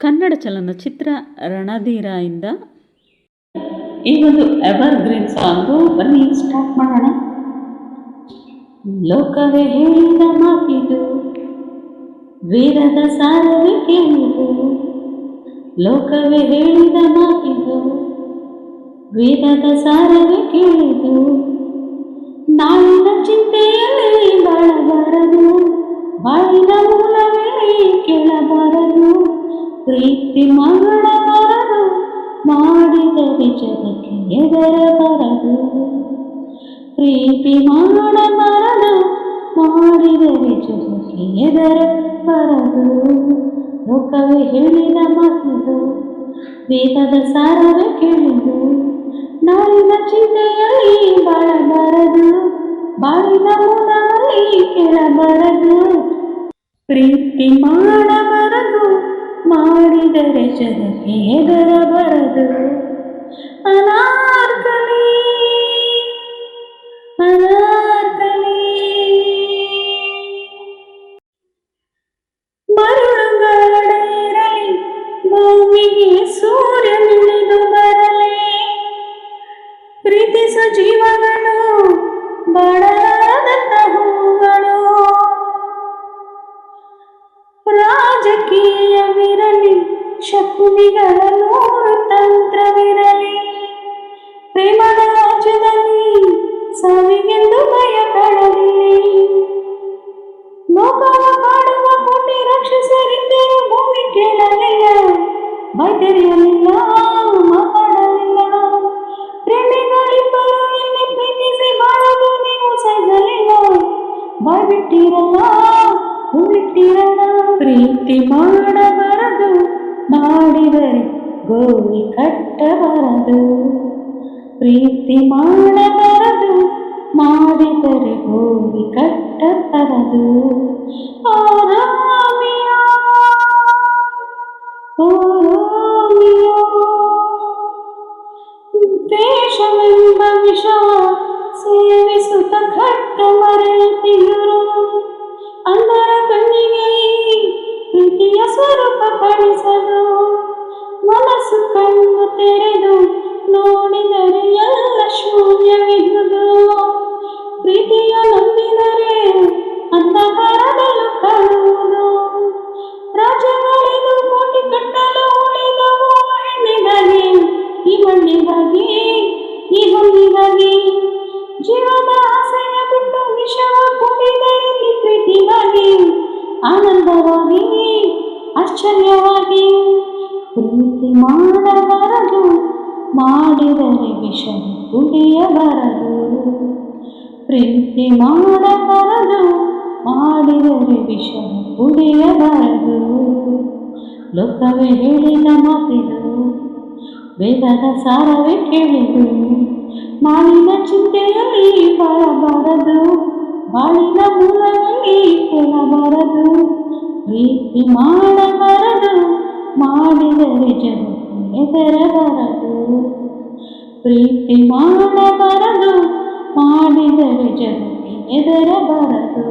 ಕನ್ನಡ ಚಲನಚಿತ್ರ ರಣಧೀರ ಈ ಒಂದು ಎವರ್ ಗ್ರೀನ್ ಸಾಂಗು ಬನ್ನಿ ಸ್ಟಾರ್ಟ್ ಮಾಡೋಣ. ಲೋಕವೇ ಹೇಳಿದ ಮಾತಿದು, ವೀರದ ಸಾರವೇ ಕೇಳಿದು. ಲೋಕವೇ ಹೇಳಿದ ಮಾತಿದು, ವೀರದ ಸಾರವೇ ಕೇಳಿದು. ಪ್ರೀತಿ ಮಾಡಬಾರದು ಮಾಡಿದರೆ ಜಗಕ್ಕೆ ಎದರಬಾರದು ಪ್ರೀತಿ ಮಾಡಬಾರದು ಮಾಡಿದರೆ ಜಗಕ್ಕೆ ಎದರಬಾರದು ಲೋಕವೇ ಹೇಳಿದ ಮಾತಿದು, ವೇದದ ಸಾರವೇ ಕೇಳಿದು ನಾಳಿನ ಚಿಂತೆಯಲ್ಲಿ ಬಾಳಬಾರದು ಬಾಳಿನ ಮೂಲವಲ್ಲಿ ಕೇಳಬಾರದು. ಪ್ರೀತಿ ಮಾಡಬಾರದು ಮಾಡಿದರೆ ಜಗಕ್ಕೆ ಹೆದರಬಾರದು ಅನಾರ್ಕಲಿ ಶಕುನಿಗಳ ನೂರು ತಂತ್ರವಿರಲಿ. ಪ್ರೇಮದ ರಾಜ್ಯದಲ್ಲಿ ಸಾವಿಗೆಂದು ಭಯ ಕಾಡಲಿಲ್ಲ ಲೋಕವ ಕಾಡುವ ಕೋಟಿ ರಾಕ್ಷಸರಿದ್ದರು ಭೂಮಿ ಕೇಳಲಿಲ್ಲ. ಬೈದರಿಯಲಿಲ್ಲ ಮಾತಾಡಲಿಲ್ಲ. ಪ್ರೇಮಿಗಳಿಬ್ಬರು ಇಲ್ಲಿ ಪ್ರೀತಿಸಿ ಬಾಳಲು ನೀವು ಸಹಿಸಲಿಲ್ಲ. ಬಾಯ್ಬಿಟ್ಟಿರಲ್ಲ ಹೂವಿಟ್ಟಿರಲ್ಲ ಪ್ರೀತಿ ಮಾಡಬಾರದು ಮಾಡಿದರೆ ಗೋವಿ ಕಟ್ಟಬಾರದು. ಪ್ರೀತಿ ಮಾಡಬಾರದು ಮಾಡಿದರೆ ಗೋವಿ ಕಟ್ಟಬಾರದು. ದ್ವೇಷವೆಂಬ ವಿಷ ಸೇವಿಸುತ್ತ ಕಟ್ಟ ಮರೆಯುತ್ತಿರು ಅಂದರ ಕಾಣಿಸದು ಮನಸ್ಸು ಕಣ್ಣು ತೆರೆದು ನೋಡಿದರೆ ಎಲ್ಲ ಶೂನ್ಯವಿರುವುದು. ಪ್ರೀತಿಯ ನಂಬಿದರೆ ಅಂಧಕಾರದಲ್ಲೂ ಕಾಣುವುದು ರಾಜ್ಯಗಳಿದು ಕೋಟಿ ಕಟ್ಟಲು ಉಳಿದವು ಹೆಣ್ಣಿಗಾಗಿ ಈ ಮಣ್ಣಿಗಾಗಿ, ಈ ಹೊನ್ನಿಗಾಗಿ ಜೀವದ ಆಸೆಯ ಬಿಟ್ಟು ವಿಷವ ಕುಡಿದರೆ ಪ್ರೀತಿಗಾಗಿ ಆನಂದವಾಗಿ ಆಶ್ಚರ್ಯವಾಗಿ ಪ್ರೀತಿ ಮಾಡಬಾರದು, ಮಾಡಿದರೆ ವಿಷ ಕುಡಿಯಬಾರದು. ಪ್ರೀತಿ ಮಾಡಬಾರದು, ಮಾಡಿದರೆ ವಿಷ ಕುಡಿಯಬಾರದು. ಲೋಕವೇ ಹೇಳಿದ ಮಾತಿದು, ವೇದದ ಸಾರವೇ ಕೇಳಿದು ನಾಳಿನ ಚಿಂತೆಯಲ್ಲಿ ಬಾಳಬಾರದು, ಬಾಳಿನ ಮೂಲದಲ್ಲಿ ಕೇಳಬಾರದು. ಪ್ರೀತಿ ಮಾಡಬಾರದು ಮಾಡಿದರೆ ಜಗತ್ತು ಹೆದರಬಾರದು ಪ್ರೀತಿ ಮಾಡಬಾರದು ಮಾಡಿದರೆ ಜಗಕ್ಕೆ ಹೆದರಬಾರದು